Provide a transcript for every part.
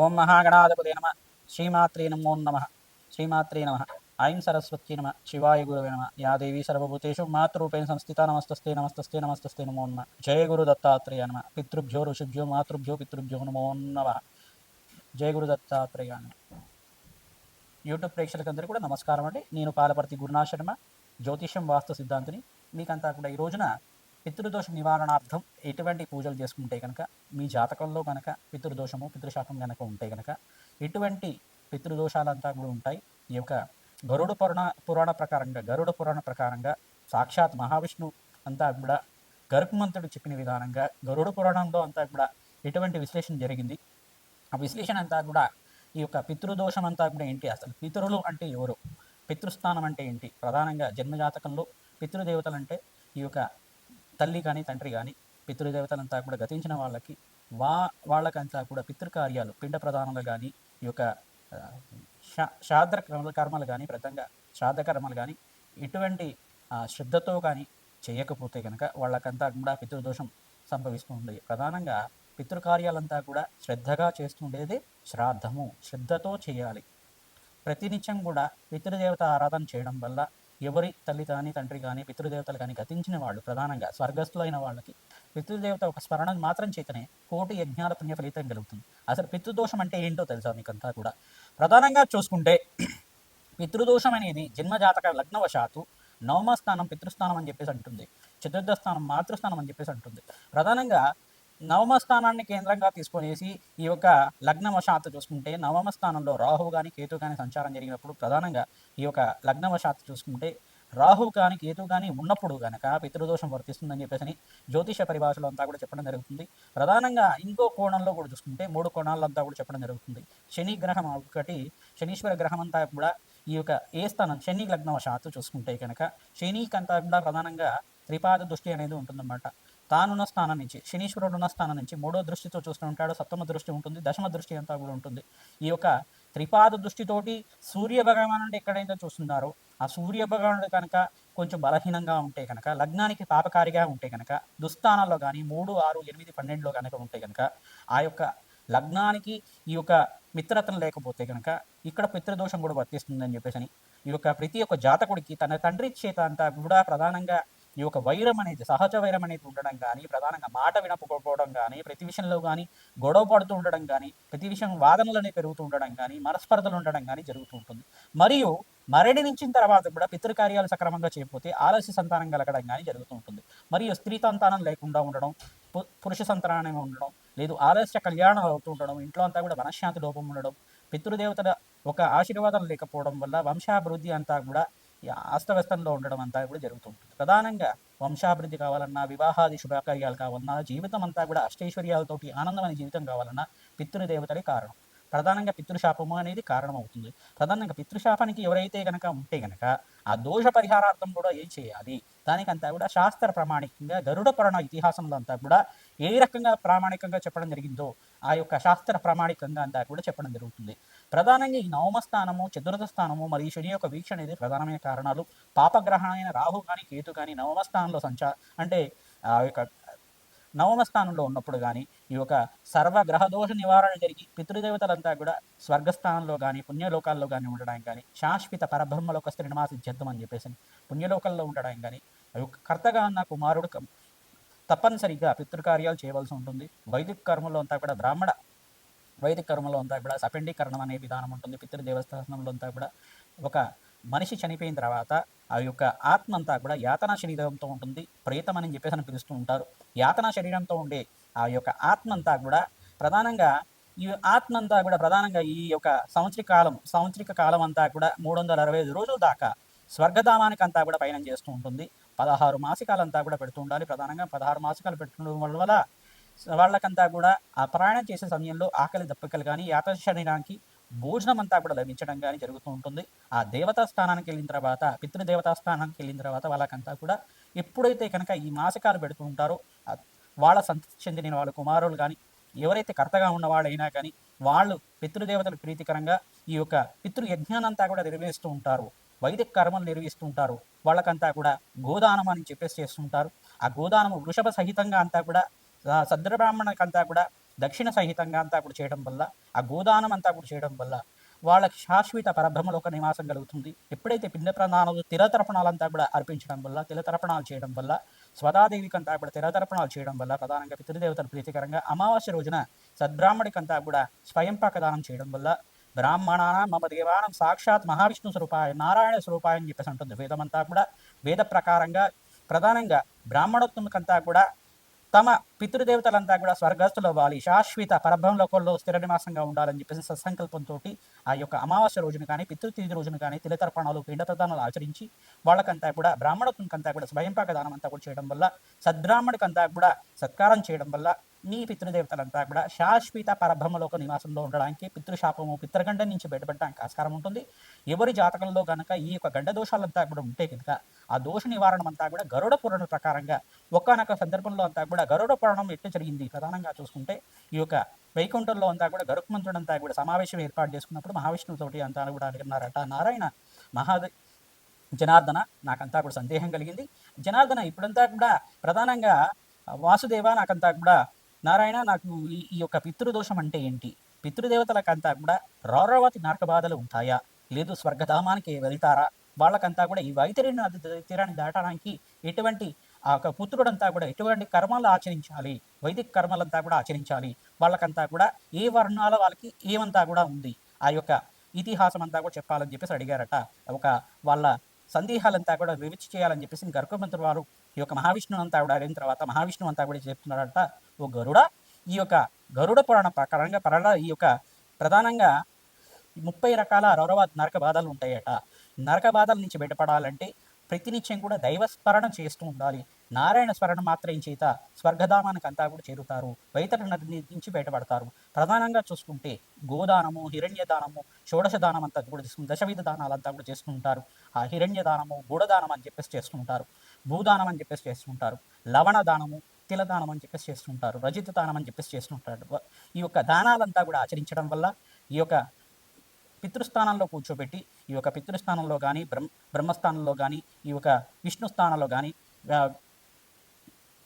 ఓం మహాగణాధిపతి నమ. శ్రీమాత్రే నమో నమ. శ్రీమాత్రే నమ. ఐం సరస్వతి నమ. శివాయ గురువే నమ. యా దేవి సర్వభూతేషు మాతృపేణ సంస్థిత నమస్తస్తే నమస్తస్తే నమస్తస్తే నమో నమ. జయ గురు దత్తాత్రేయ నమ. పితృభ్యో ఋషిభ్యో మాతృభ్యో పితృభ్యో నమో నమ. జయ గురు దత్తాత్రేయ నమ. యూట్యూబ్ ప్రేక్షకులందరూ కూడా నమస్కారం అండి. నేను పాలపర్తి గురునాథ శర్మ జ్యోతిష్యం వాస్తు సిద్ధాంతిని మీకంతా కూడా ఈ రోజున పితృదోష నివారణార్థం ఎటువంటి పూజలు చేసుకుంటే కనుక మీ జాతకంలో కనుక పితృదోషము పితృశాతం కనుక ఉంటే కనుక ఎటువంటి పితృదోషాలంతా కూడా ఉంటాయి. ఈ యొక్క గరుడ పురాణ పురాణ ప్రకారంగా గరుడ పురాణ ప్రకారంగా సాక్షాత్ మహావిష్ణు అంతా కూడా గరుత్మంతుడు చెప్పిన విధానంగా గరుడ పురాణంలో అంతా కూడా ఎటువంటి విశ్లేషణ జరిగింది? ఆ విశ్లేషణ అంతా కూడా ఈ యొక్క పితృదోషం అంతా కూడా ఏంటి? అసలు పితరులు అంటే ఎవరు? పితృస్థానం అంటే ఏంటి? ప్రధానంగా జన్మజాతకంలో పితృదేవతలు అంటే ఈ యొక్క తల్లి కానీ తండ్రి కానీ పితృదేవతలంతా కూడా గతించిన వాళ్ళకి వా వాళ్ళకంతా కూడా పితృకార్యాలు పిండ ప్రధానాలు కానీ ఈ యొక్క శా- శ్రాద్ధ కర్మ- కర్మలు కానీ ప్రధానంగా శ్రాద్ధ కర్మలు కానీ ఇటువంటి శ్రద్ధతో కానీ చేయకపోతే కనుక వాళ్ళకంతా కూడా పితృదోషం సంభవిస్తుంది ప్రధానంగా పితృకార్యాలంతా కూడా శ్రద్ధగా చేస్తుండేది శ్రాద్ధము శ్రద్ధతో చేయాలి. ప్రతినిత్యం కూడా పితృదేవత ఆరాధన చేయడం వల్ల ఎవరి తల్లి కానీ తండ్రి కానీ పితృదేవతలు కానీ గతించిన వాళ్ళు ప్రధానంగా స్వర్గస్థులైన వాళ్ళకి పితృదేవత ఒక స్మరణ మాత్రం చేతనే కోటి యజ్ఞాల పుణ్య ఫలితం కలుగుతుంది. అసలు పితృదోషం అంటే ఏంటో తెలుసా మీకంతా కూడా? ప్రధానంగా చూసుకుంటే పితృదోషం అనేది జన్మజాతక లగ్నవశాత్తు నవమ స్థానం పితృస్థానం అని చెప్పేసి అంటుంది. చతుర్థ స్థానం మాతృస్థానం అని చెప్పేసి అంటుంది. ప్రధానంగా నవమ స్థానాన్ని కేంద్రంగా తీసుకునేసి ఈ యొక్క లగ్నవశాత్తు చూసుకుంటే నవమ స్థానంలో రాహువు కానీ కేతు కానీ సంచారం జరిగినప్పుడు ప్రధానంగా ఈ యొక్క లగ్నవశాత్తు చూసుకుంటే రాహువు కానీ కేతు కానీ ఉన్నప్పుడు కనుక పితృదోషం వర్తిస్తుందని చెప్పేసి జ్యోతిష పరిభాషలో అంతా కూడా చెప్పడం జరుగుతుంది. ప్రధానంగా ఇంకో కోణంలో కూడా చూసుకుంటే మూడు కోణాలంతా కూడా చెప్పడం జరుగుతుంది. శని గ్రహం ఒకటి శనీశ్వర గ్రహం అంతా కూడా ఈ యొక్క ఏ స్థానం శని లగ్నవశాత్తు చూసుకుంటే కనుక శనికంతా కూడా ప్రధానంగా త్రిపాద దృష్టి అనేది ఉంటుందన్నమాట. తానున్న స్థానం నుంచి శనీశ్వరుడు ఉన్న స్థానం నుంచి మూడో దృష్టితో చూస్తూ ఉంటాడు సప్తమ దృష్టి ఉంటుంది దశమ దృష్టి అంతా కూడా ఉంటుంది. ఈ యొక్క త్రిపాద దృష్టితోటి సూర్య భగవానుడు ఎక్కడైతే చూస్తున్నారో ఆ సూర్య భగవానుడు కనుక కొంచెం బలహీనంగా ఉంటే కనుక లగ్నానికి పాపకారిగా ఉంటే కనుక దుస్థానాల్లో కానీ మూడు ఆరు ఎనిమిది పన్నెండులో కనుక ఉంటే కనుక ఆ యొక్క లగ్నానికి ఈ యొక్క మిత్రత్వం లేకపోతే కనుక ఇక్కడ పితృదోషం కూడా వర్తిస్తుందని చెప్పేసి అని ఈ యొక్క ప్రతి ఒక్క జాతకుడికి తన తండ్రి చేత అంతా కూడా ప్రధానంగా ఈ యొక్క వైరం అనేది సహజ వైరం అనేది ఉండడం కానీ ప్రధానంగా మాట వినకపోవడం కానీ ప్రతి విషయంలో కానీ గొడవ పడుతూ ఉండడం కానీ ప్రతి విషయం వాదనలనే పెరుగుతూ ఉండడం కానీ మనస్పర్ధలు ఉండడం కానీ జరుగుతూ ఉంటుంది. మరియు మరణించిన తర్వాత కూడా పితృకార్యాలు సక్రమంగా చేయకపోతే ఆలస్య సంతానం కలగడం కానీ జరుగుతూ ఉంటుంది. మరియు స్త్రీ సంతానం లేకుండా ఉండడం పు- పురుష సంతానం ఉండడం లేదు ఆలస్య కళ్యాణం అవుతూ ఉండడం ఇంట్లో అంతా కూడా మనశ్శాంతి లోపం ఉండడం పితృదేవతల ఒక ఆశీర్వాదం లేకపోవడం వల్ల వంశాభివృద్ధి అంతా కూడా అస్తవ్యస్తంలో ఉండడం అంతా కూడా జరుగుతుంటుంది ప్రధానంగా వంశాభివృద్ధి కావాలన్నా వివాహాది శుభకార్యాలు కావాలన్నా జీవితం అంతా కూడా అష్టైశ్వర్యాలతోటి ఆనందమైన జీవితం కావాలన్నా పితృదేవతలే కారణం. ప్రధానంగా పితృశాపము అనేది కారణం అవుతుంది ప్రధానంగా పితృశాపానికి ఎవరైతే గనక ఉంటే గనక ఆ దోష పరిహారార్థం కూడా ఏం చేయాలి? దానికంతా కూడా శాస్త్ర ప్రామాణికంగా గరుడ పురాణ ఇతిహాసంలో అంతా కూడా ఏ రకంగా ప్రామాణికంగా చెప్పడం జరిగిందో ఆ యొక్క శాస్త్ర ప్రామాణికంగా అంతా కూడా చెప్పడం జరుగుతుంది. ప్రధానంగా ఈ నవమ స్థానము చతుర్థ స్థానము మరియు శని యొక్క వీక్ష అనేది ప్రధానమైన కారణాలు. పాపగ్రహమైన రాహు కానీ కేతు కానీ నవమ స్థానంలో సంచా అంటే ఆ యొక్క నవమ స్థానంలో ఉన్నప్పుడు కానీ ఈ యొక్క సర్వ గ్రహదోష నివారణ జరిగి పితృదేవతలంతా కూడా స్వర్గస్థానంలో కానీ పుణ్యలోకాల్లో కానీ ఉండడానికి కానీ శాశ్వత పరబ్రహ్మలోక శ్రీనివాస సిద్ధ్యర్థం అని చెప్పేసి పుణ్యలోకాల్లో ఉండడానికి కానీ ఆ యొక్క కర్తగా ఉన్న కుమారుడు కం- తప్పనిసరిగా పితృకార్యాలు చేయవలసి ఉంటుంది. వైదిక కర్మలో అంతా కూడా బ్రాహ్మణ వైదిక కర్మలో అంతా కూడా సపెండీకరణం అనే విధానం ఉంటుంది. పితృదేవస్థానంలో అంతా కూడా ఒక మనిషి చనిపోయిన తర్వాత ఆ యొక్క ఆత్మ అంతా కూడా యాతనా శరీరంతో ఉంటుంది. ప్రేతం అని చెప్పేసి అని పిలుస్తూ ఉంటారు. యాతనా శరీరంతో ఉండే ఆ యొక్క ఆత్మ అంతా కూడా ప్రధానంగా ఈ ఆత్మ అంతా కూడా ప్రధానంగా ఈ యొక్క సంవత్సరిక కాలం సంవత్సరిక కాలం అంతా కూడా మూడు వందల అరవై ఐదు రోజుల దాకా స్వర్గధామానికి అంతా కూడా పయనం చేస్తూ ఉంటుంది. పదహారు మాసికాలంతా కూడా పెడుతూ ఉండాలి. ప్రధానంగా పదహారు మాసికాలు పెట్టుకోవడం వల్ల వాళ్ళకంతా కూడా ఆ ప్రయాణం చేసే సమయంలో ఆకలి దప్పికలు కానీ యాత శరీరానికి భోజనం అంతా కూడా లభించడం కానీ జరుగుతూ ఉంటుంది. ఆ దేవతా స్థానానికి వెళ్ళిన తర్వాత పితృదేవతా స్థానానికి వెళ్ళిన తర్వాత వాళ్ళకంతా కూడా ఎప్పుడైతే కనుక ఈ మాసికాలు పెడుతూ ఉంటారో వాళ్ళ సంతృప్తి చెందిన వాళ్ళ కుమారులు కానీ ఎవరైతే కర్తగా ఉన్నవాళ్ళైనా కానీ వాళ్ళు పితృదేవతలు ప్రీతికరంగా ఈ యొక్క పితృయజ్ఞానంతా కూడా నిర్వహిస్తూ ఉంటారు. వైదిక కర్మలు నిర్వహిస్తుంటారు. వాళ్ళకంతా కూడా గోదానం అని చెప్పేసి చేస్తుంటారు. ఆ గోదానము వృషభ సహితంగా అంతా కూడా సద్రబ్రాహ్మణకంతా కూడా దక్షిణ సహితంగా అంతా కూడా చేయడం వల్ల ఆ గోదానం అంతా కూడా చేయడం వల్ల వాళ్ళకి శాశ్వత పరబ్రహ్మలోక నివాసం కలుగుతుంది. ఎప్పుడైతే పిండ ప్రధానాలు తిరతర్పణాలంతా కూడా అర్పించడం వల్ల తిలతర్పణాలు చేయడం వల్ల స్వదాదేవికి అంతా కూడా తిరతర్పణాలు చేయడం వల్ల ప్రధానంగా పితృదేవతలు ప్రీతికరంగా అమావాస్య రోజున సద్బ్రాహ్మడికంతా కూడా స్వయంపాక దానం చేయడం వల్ల బ్రాహ్మణానం మమ దేవానం సాక్షాత్ మహావిష్ణు స్వరూపాయ నారాయణ స్వరూపాయ అని చెప్పేసి ఉంటుంది వేదమంతా కూడా వేద ప్రకారంగా ప్రధానంగా బ్రాహ్మణోత్తముకంతా కూడా తమ పితృదేవతలంతా కూడా స్వర్గస్థులు అవ్వాలి. శాశ్వత పరబ్రహ్మలోకంలో స్థిర నివాసంగా ఉండాలని చెప్పేసి సత్సంకల్పంతో ఆ యొక్క అమావాస్య రోజున కానీ పితృతిథి రోజున కానీ తిలతర్పణాలు పిండతదానాలు ఆచరించి వాళ్ళకంతా కూడా బ్రాహ్మణత్వంకంతా కూడా స్వయంపాక దానం అంతా కూడా చేయడం వల్ల సద్బ్రాహ్మణికంతా కూడా సత్కారం చేయడం వల్ల నీ పితృదేవతలంతా కూడా శాశ్వత పరబ్రహ్మలోక నివాసంలో ఉండడానికి పితృశాపము పితృగండం నుంచి బయటపడడానికి ఆస్కారం ఉంటుంది. ఎవరి జాతకంలో గనక ఈ యొక్క గండ దోషాలంతా కూడా ఉంటే కనుక ఆ దోష నివారణం అంతా కూడా గరుడ పురాణ ప్రకారంగా ఒక్కనొక సందర్భంలో అంతా కూడా గరుడ పురాణం ఎట్లా జరిగింది ప్రధానంగా చూసుకుంటే ఈ యొక్క వైకుంఠంలో అంతా కూడా గరుక్మంతుడు అంతా కూడా సమావేశం ఏర్పాటు చేసుకున్నప్పుడు మహావిష్ణువుతోటి అంతా కూడా అడిగినారట నారాయణ మహాదే జనార్దన నాకంతా కూడా సందేహం కలిగింది. జనార్దన ఇప్పుడంతా కూడా ప్రధానంగా వాసుదేవ నాకంతా కూడా నారాయణ నాకు ఈ యొక్క పితృదోషం అంటే ఏంటి? పితృదేవతలకంతా కూడా రౌరవతి నరక బాధలు ఉంటాయా? లేదు స్వర్గధామానికి వెళ్తారా? వాళ్ళకంతా కూడా ఈ వైతరి తీరాన్ని దాటడానికి ఎటువంటి ఆ యొక్క పుత్రుడంతా కూడా ఎటువంటి కర్మలు ఆచరించాలి? వైదిక కర్మలంతా కూడా ఆచరించాలి. వాళ్ళకంతా కూడా ఏ వర్ణాల వాళ్ళకి ఏమంతా కూడా ఉంది? ఆ యొక్క ఇతిహాసం అంతా కూడా చెప్పాలని చెప్పేసి అడిగారట. ఒక వాళ్ళ సందేహాలంతా కూడా వివరించి చేయాలని చెప్పేసి గర్భమంత్రి వారు ఈ యొక్క మహావిష్ణువు అంతా కూడా అడిగిన తర్వాత మహావిష్ణువు అంతా కూడా చెప్తున్నారట. ఓ గరుడ. ఈ యొక్క గరుడ పురాణ ప్రకారంగా పరడ ఈ యొక్క ప్రధానంగా ముప్పై రకాల రౌరవ నరక బాధలు ఉంటాయట. నరక బాధల నుంచి బయటపడాలంటే ప్రతినిత్యం కూడా దైవ స్మరణ చేస్తూ ఉండాలి. నారాయణ స్మరణ మాత్రం చేత? స్వర్గధామానికి అంతా కూడా చేరుతారు. వైతర నది నుంచి బయటపడతారు. ప్రధానంగా చూసుకుంటే గోదానము హిరణ్య దానము షోడశ దానం అంతా కూడా చేసుకుని దశవిధ దానాలంతా కూడా చేస్తూ ఉంటారు. ఆ హిరణ్య దానము గూఢదానం అని చెప్పేసి చేస్తుంటారు భూదానం అని చెప్పేసి చేస్తుంటారు లవణ దానము తిలదానం అని చెప్పేసి చేస్తుంటారు రజిత దానం అని చెప్పేసి చేస్తుంటారు. ఈ యొక్క దానాలంతా కూడా ఆచరించడం వల్ల ఈ యొక్క పితృస్థానంలో కూర్చోబెట్టి ఈ యొక్క పితృస్థానంలో కానీ బ్రహ్మ బ్రహ్మస్థానంలో కానీ ఈ యొక్క విష్ణు స్థానంలో కానీ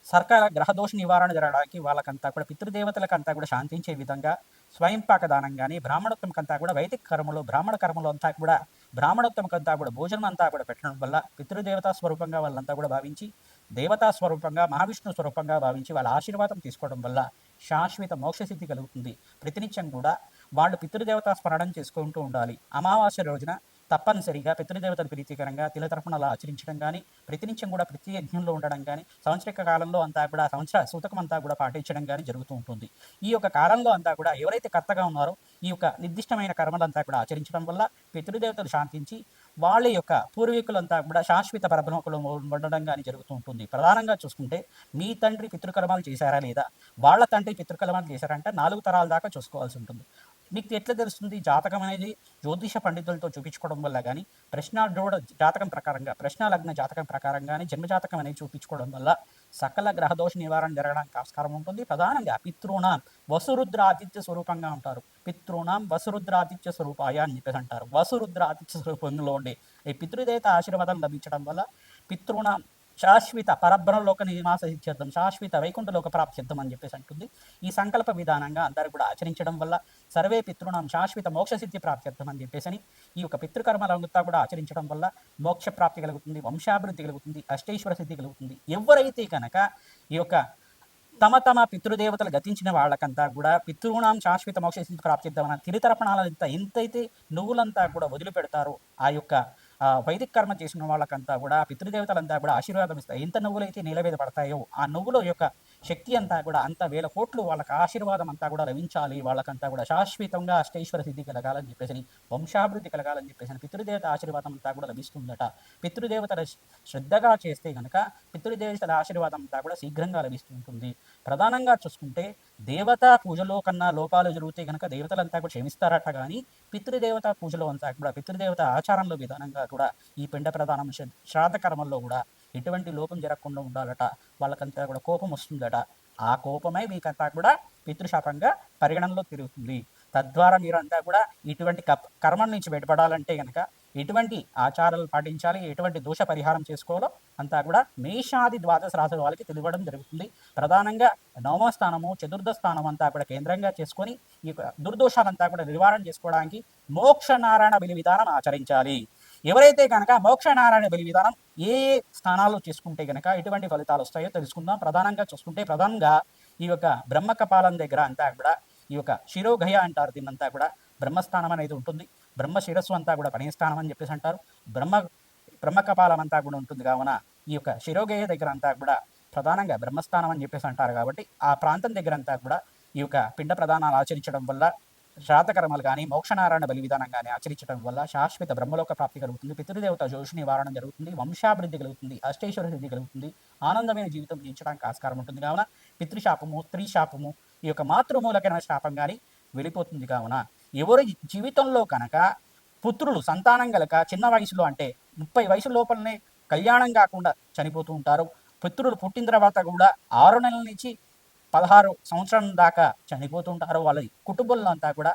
సర్కార గ్రహదోష నివారణ జరగడానికి వాళ్ళకంతా కూడా పితృదేవతలకంతా కూడా శాంతించే విధంగా స్వయంపాక దానం కానీ బ్రాహ్మణోత్వంకంతా కూడా వైదిక కర్మలు బ్రాహ్మణ కర్మలు అంతా కూడా బ్రాహ్మణోత్వంకంతా కూడా భోజనం అంతా కూడా పెట్టడం వల్ల పితృదేవతా స్వరూపంగా వాళ్ళంతా కూడా భావించి దేవతా స్వరూపంగా మహావిష్ణు స్వరూపంగా భావించి వాళ్ళ ఆశీర్వాదం తీసుకోవడం వల్ల శాశ్వత మోక్షసిద్ధి కలుగుతుంది. ప్రతినిత్యం కూడా వాళ్ళు పితృదేవతా స్మరణం చేసుకుంటూ ఉండాలి. అమావాస్య రోజున తప్పనిసరిగా పితృదేవతను ప్రీతికరంగా తిల తరపునలా ఆచరించడం కానీ ప్రతినిత్యం కూడా ప్రతి యజ్ఞంలో ఉండడం కానీ సంవత్సరిక కాలంలో అంతా కూడా సంవత్సర సూతకం అంతా కూడా పాటించడం కానీ జరుగుతూ ఉంటుంది. ఈ యొక్క కాలంలో అంతా కూడా ఎవరైతే కర్తగా ఉన్నారో ఈ యొక్క నిర్దిష్టమైన కర్మలంతా కూడా ఆచరించడం వల్ల పితృదేవతలు శాంతించి వాళ్ళ యొక్క పూర్వీకులంతా కూడా శాశ్వత పరబ్రహ్మకులు ఉండడం కానీ జరుగుతూ ఉంటుంది. ప్రధానంగా చూసుకుంటే మీ తండ్రి పితృకర్మాలు చేశారా లేదా? వాళ్ళ తండ్రి పితృకర్మాలు చేశారంటే నాలుగు తరాల దాకా చూసుకోవాల్సి ఉంటుంది. మీకు ఎట్లా తెలుస్తుంది? జాతకం అనేది జ్యోతిష పండితులతో చూపించుకోవడం వల్ల కానీ ప్రశ్న జాతకం ప్రకారంగా ప్రశ్న లగ్న జాతకం ప్రకారంగానే జన్మ జాతకం అనేది చూపించుకోవడం వల్ల సకల గ్రహదోష నివారణ జరగడానికి ఆస్కారం ఉంటుంది. ప్రధానంగా పితృణాం వసురుద్ర ఆతిథ్య స్వరూపంగా ఉంటారు. పితృణాం వసురుద్ర ఆతిథ్య స్వరూపాయ అని చెప్పేసి అంటారు. వసురుద్ర ఆతిథ్య స్వరూపంలో ఉండే ఈ పితృదేవత ఆశీర్వాదం లభించడం వల్ల పితృణాం శాశ్వత పరబ్రహ్మలోక నివాస సిద్ధ్యర్థం శాశ్వత వైకుంఠలోక ప్రాప్త్యర్థం అని చెప్పేసి అంటుంది. ఈ సంకల్ప విధానంగా అందరూ కూడా ఆచరించడం వల్ల సర్వే పితృణం శాశ్వత మోక్ష సిద్ధి ప్రాప్త్యర్థం అని చెప్పేసి అని ఈ యొక్క పితృకర్మలంతా కూడా ఆచరించడం వల్ల మోక్ష ప్రాప్తి కలుగుతుంది వంశాభివృద్ధి కలుగుతుంది అష్టేశ్వర సిద్ధి కలుగుతుంది. ఎవరైతే కనుక ఈ యొక్క తమ తమ పితృదేవతలు గతించిన వాళ్ళకంతా కూడా పితృణాం శాశ్వత మోక్ష సిద్ధి ప్రాప్తిద్దామన్న తిరితర్పణాలంతా ఎంతైతే నువ్వులంతా కూడా వదిలిపెడతారో ఆ యొక్క ఆ వైదిక కర్మ చేసిన వాళ్ళకంతా కూడా పితృదేవతలంతా కూడా ఆశీర్వాదం ఇస్తాయి. ఎంత నువ్వులైతే నేల మీద పడతాయో ఆ నువ్వుల యొక్క శక్తి అంతా కూడా అంత వేల కోట్లు వాళ్ళకి ఆశీర్వాదం అంతా కూడా లభించాలి. వాళ్ళకంతా కూడా శాశ్వతంగా అష్టైశ్వర సిద్ధి కలగాలని చెప్పేసి వంశాభివృద్ధి కలగాలని చెప్పేసి పితృదేవత ఆశీర్వాదం అంతా కూడా లభిస్తుందట. పితృదేవతల శ్రద్ధగా చేస్తే కనుక పితృదేవతల ఆశీర్వాదం అంతా కూడా శీఘ్రంగా లభిస్తుంటుంది ప్రధానంగా చూసుకుంటే దేవతా పూజలో కన్నా లోపాలు జరిగితే కనుక దేవతలంతా కూడా క్షమిస్తారట కానీ పితృదేవత పూజలో అంతా కూడా పితృదేవత ఆచారంలో విధానంగా కూడా ఈ పిండ ప్రధానం శ్రాద్ధ కర్మల్లో కూడా ఎటువంటి లోపం జరగకుండా ఉండాలట. వాళ్ళకంతా కూడా కోపం వస్తుందట. ఆ కోపమే మీకంతా కూడా పితృశాపంగా పరిగణనలో తిరుగుతుంది. తద్వారా మీరంతా కూడా ఇటువంటి కప్ కర్మల నుంచి బయటపడాలంటే కనుక ఎటువంటి ఆచారాలు పాటించాలి? ఎటువంటి దోష పరిహారం చేసుకోవాలో అంతా కూడా మేషాది ద్వాదశ రాశుల వాళ్ళకి తెలియడం జరుగుతుంది. ప్రధానంగా నవమ స్థానము చతుర్థ స్థానం అంతా కూడా కేంద్రంగా చేసుకొని ఈ యొక్క దుర్దోషాలంతా కూడా నివారణ చేసుకోవడానికి మోక్ష నారాయణ బలి విధానం ఆచరించాలి. ఎవరైతే కనుక మోక్ష నారాయణ బలి విధానం ఏ ఏ స్థానాల్లో చేసుకుంటే కనుక ఎటువంటి ఫలితాలు వస్తాయో తెలుసుకుందాం. ప్రధానంగా చూసుకుంటే ప్రధానంగా ఈ యొక్క బ్రహ్మ కపాలం దగ్గర అంతా కూడా ఈ యొక్క శిరోగయ అంటారు దీన్నంతా కూడా బ్రహ్మస్థానం అనేది ఉంటుంది. బ్రహ్మ శిరస్సు అంతా కూడా పణిస్థానం అని చెప్పేసి అంటారు. బ్రహ్మ బ్రహ్మ కపాలం అంతా కూడా ఉంటుంది కావున ఈ యొక్క శిరోగేయ దగ్గర అంతా కూడా ప్రధానంగా బ్రహ్మస్థానం అని చెప్పేసి అంటారు కాబట్టి ఆ ప్రాంతం దగ్గర అంతా కూడా ఈ యొక్క పిండ ప్రధానాలు ఆచరించడం వల్ల శ్రాతకర్మలు కానీ మోక్షనారాయణ బలి విధానం కానీ ఆచరించడం వల్ల శాశ్వత బ్రహ్మలోక ప్రాప్తి కలుగుతుంది. పితృదేవత జోషి నివారణ జరుగుతుంది. వంశాభివృద్ధి కలుగుతుంది. అష్టేశ్వర సిద్ధి కలుగుతుంది. ఆనందమైన జీవితం జీవించడానికి ఆస్కారం ఉంటుంది కావున పితృశాపము స్త్రీ శాపము ఈ యొక్క మాతృమూలకమైన శాపం కానీ వెళ్ళిపోతుంది కావున ఎవరి జీవితంలో కనుక పుత్రులు సంతానం గలక చిన్న వయసులో అంటే ముప్పై వయసు లోపలనే కళ్యాణం కాకుండా చనిపోతూ ఉంటారు. పుత్రులు పుట్టిన తర్వాత కూడా ఆరు నెలల నుంచి పదహారు సంవత్సరం దాకా చనిపోతుంటారు వాళ్ళ కుటుంబంలో అంతా కూడా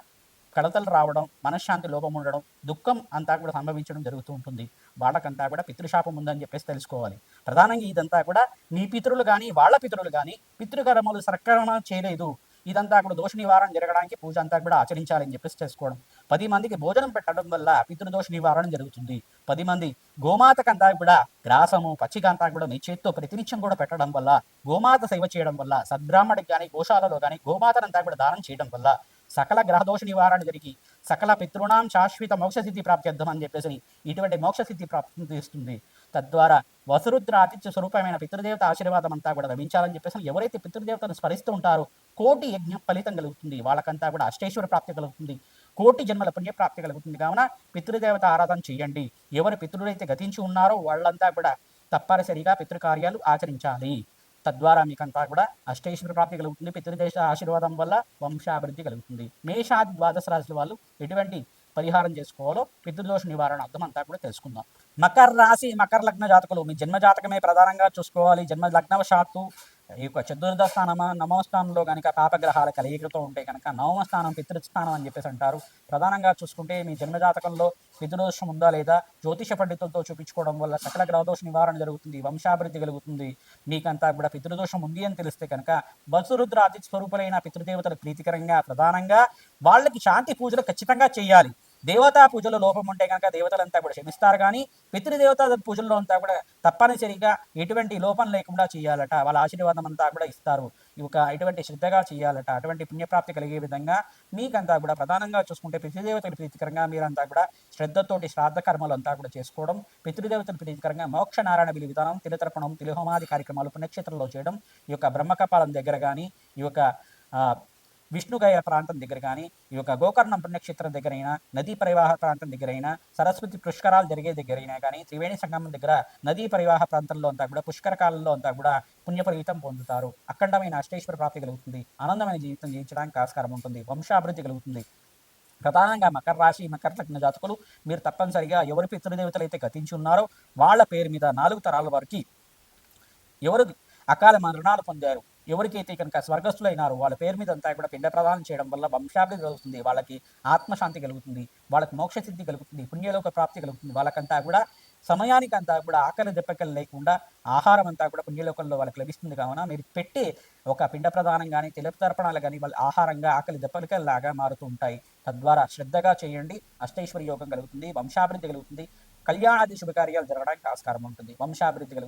కడతలు రావడం మనశ్శాంతి లోపం ఉండడం దుఃఖం అంతా కూడా సంభవించడం జరుగుతూ ఉంటుంది. వాళ్ళకంతా కూడా పితృశాపం ఉందని చెప్పేసి తెలుసుకోవాలి. ప్రధానంగా ఇదంతా కూడా నీ పితరులు కానీ వాళ్ళ పితరులు కానీ పితృకర్మలు సక్రమణ చేయలేదు. ఇదంతా కూడా దోష నివారణ జరగడానికి పూజ అంతా కూడా ఆచరించాలని చెప్పేసి చేసుకోవడం. పది మందికి భోజనం పెట్టడం వల్ల పితృదోష నివారణ జరుగుతుంది. పది మంది గోమాతకంతా కూడా గ్రాసము పచ్చికంతా కూడా మీ చేత్తో ప్రతినిత్యం కూడా పెట్టడం వల్ల గోమాత సేవ చేయడం వల్ల సద్బ్రాహ్మడికి కానీ గోశాలలో కానీ గోమాతనంతా కూడా దానం చేయడం వల్ల సకల గ్రహదోష నివారణ జరిగి సకల పితృణాం శాశ్వత మోక్షసిద్ధి ప్రాప్త్యర్థం అని చెప్పేసి ఇటువంటి మోక్షసిద్ధి ప్రాప్తి ఇస్తుంది తద్వారా వసురుద్ర ఆతిథ్య స్వరూపమైన పితృదేవత ఆశీర్వాదం అంతా కూడా లభించాలని చెప్పేసి ఎవరైతే పితృదేవతను స్మరిస్తూ ఉంటారో కోటి యజ్ఞం ఫలితం కలుగుతుంది. వాళ్ళకంతా కూడా అష్టేశ్వర ప్రాప్తి కలుగుతుంది. కోటి జన్మల పుణ్య ప్రాప్తి కలుగుతుంది. కావున పితృదేవత ఆరాధన చేయండి. ఎవరు పితృడైతే గతించి ఉన్నారో వాళ్ళంతా కూడా తప్పనిసరిగా పితృకార్యాలు ఆచరించాలి. తద్వారా మీకంతా కూడా అష్టేశ్వర ప్రాప్తి కలుగుతుంది. పితృదేశ ఆశీర్వాదం వల్ల వంశాభివృద్ధి కలుగుతుంది. మేషాది ద్వాదశ రాశుల వాళ్ళు ఎటువంటి పరిహారం చేసుకోవాలో పితృదోష నివారణ అర్థం అంతా కూడా తెలుసుకుందాం. మకర రాశి మకర లగ్న జాతకులు మీ జన్మ జాతకమే ప్రధానంగా చూసుకోవాలి. జన్మ లగ్నవశాత్తు ఈ యొక్క చతుర్థ స్థానమా నవమ స్థానంలో కనుక పాపగ్రహాల కలయికతో ఉంటే కనుక నవమ స్థానం పితృస్థానం అని చెప్పేసి అంటారు. ప్రధానంగా చూసుకుంటే మీ జన్మజాతకంలో పితృదోషం ఉందా లేదా జ్యోతిష పండితులతో చూపించుకోవడం వల్ల సకల గ్రహదోష నివారణ జరుగుతుంది వంశాభివృద్ధి కలుగుతుంది. మీకంతా కూడా పితృదోషం ఉంది అని తెలిస్తే కనుక వసురుద్ర అతి స్వరూపులైన పితృదేవతలు ప్రీతికరంగా ప్రధానంగా వాళ్ళకి శాంతి పూజలు ఖచ్చితంగా చేయాలి. దేవతా పూజలో లోపం ఉంటే కనుక దేవతలంతా కూడా క్షమిస్తారు కానీ పితృదేవత పూజల్లో అంతా కూడా తప్పనిసరిగా ఎటువంటి లోపం లేకుండా చేయాలట. వాళ్ళ ఆశీర్వాదం అంతా కూడా ఇస్తారు. ఒక ఎటువంటి శ్రద్ధగా చేయాలట అటువంటి పుణ్యప్రాప్తి కలిగే విధంగా మీకంతా కూడా ప్రధానంగా చూసుకుంటే పితృదేవతలు ప్రీతికరంగా మీరంతా కూడా శ్రద్ధతోటి శ్రాద్ధ కర్మలు అంతా కూడా చేసుకోవడం పితృదేవతలు ప్రీతికరంగా మోక్ష నారాయణ బిలి విధానం తిలతర్పణం తిలహోమాది కార్యక్రమాలు పుణ్యక్షేత్రంలో చేయడం ఈ యొక్క బ్రహ్మకపాలం దగ్గర కానీ ఈ యొక్క విష్ణుగయ ప్రాంతం దగ్గర కానీ ఈ యొక్క గోకర్ణం పుణ్యక్షేత్రం దగ్గరైనా నదీ పరివాహ ప్రాంతం దగ్గరైనా సరస్వతి పుష్కరాలు జరిగే దగ్గరైనా కానీ త్రివేణి సంగమం దగ్గర నదీ పరివాహ ప్రాంతంలో అంతా కూడా పుష్కర కాలంలో అంతా కూడా పుణ్యఫలితం పొందుతారు. అఖండమైన అష్టేశ్వర ప్రాప్తి కలుగుతుంది. ఆనందమైన జీవితం జీవించడానికి ఆస్కారం ఉంటుంది. వంశాభివృద్ధి కలుగుతుంది. ప్రధానంగా మకర రాశి మకర లగ్న జాతకులు మీరు తప్పనిసరిగా ఎవరి పితృదేవతలు అయితే గతించి ఉన్నారో వాళ్ళ పేరు మీద నాలుగు తరాల వారికి ఎవరు అకాల మరణాలు పొందారు? ఎవరికైతే కనుక స్వర్గస్థులైనారో వాళ్ళ పేరు మీద అంతా కూడా పిండ ప్రదానం చేయడం వల్ల వంశాభివృద్ధి కలుగుతుంది వాళ్ళకి ఆత్మశాంతి కలుగుతుంది. వాళ్ళకి మోక్షసిద్ధి కలుగుతుంది. పుణ్యలోక ప్రాప్తి కలుగుతుంది. వాళ్ళకంతా కూడా సమయానికి అంతా కూడా ఆకలి దెబ్బకలు లేకుండా ఆహారం అంతా కూడా పుణ్యలోకంలో వాళ్ళకి లభిస్తుంది. కావున మీరు పెట్టి ఒక పిండ ప్రదానం కానీ తర్పణాలు కానీ వాళ్ళ ఆహారంగా ఆకలి దెబ్బలకల్లాగా మారుతూ ఉంటాయి. తద్వారా శ్రద్ధగా చేయండి. అష్టైశ్వర్య యోగం కలుగుతుంది. వంశాభివృద్ధి కలుగుతుంది. కళ్యాణాది శుభకార్యాలు జరగడానికి ఆస్కారం ఉంటుంది. వంశాభివృద్ధి కలుగుతుంది.